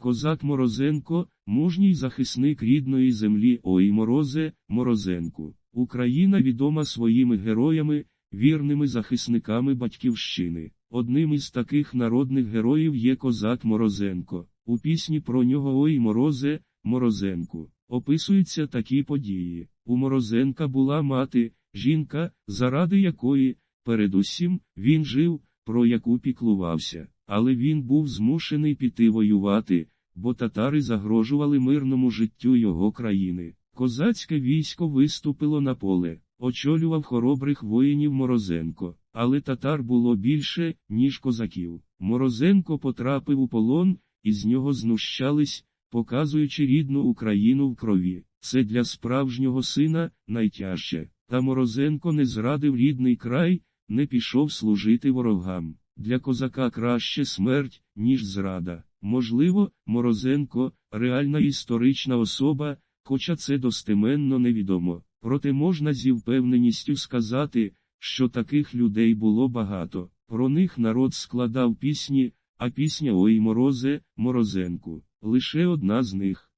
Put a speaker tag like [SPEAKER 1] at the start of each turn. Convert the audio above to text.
[SPEAKER 1] Козак Морозенко, мужній захисник рідної землі Ой Морозе, Морозенку. Україна відома своїми героями, вірними захисниками батьківщини. Одним із таких народних героїв є козак Морозенко. У пісні про нього Ой Морозе, Морозенку. Описуються такі події. У Морозенка була мати, жінка, заради якої, передусім, він жив, про яку піклувався. Але він був змушений піти воювати, бо татари загрожували мирному життю його країни. Козацьке військо виступило на поле, очолював хоробрих воїнів Морозенко, але татар було більше, ніж козаків. Морозенко потрапив у полон, і з нього знущались, показуючи рідну Україну в крові. Це для справжнього сина найтяжче. Та Морозенко не зрадив рідний край, не пішов служити ворогам. Для козака краще смерть, ніж зрада. Можливо, Морозенко реальна історична особа, хоча це достеменно невідомо. Проте можна зі впевненістю сказати, що таких людей було багато. Про них народ складав пісні, а пісня Ой Морозе, Морозенку лише одна з них.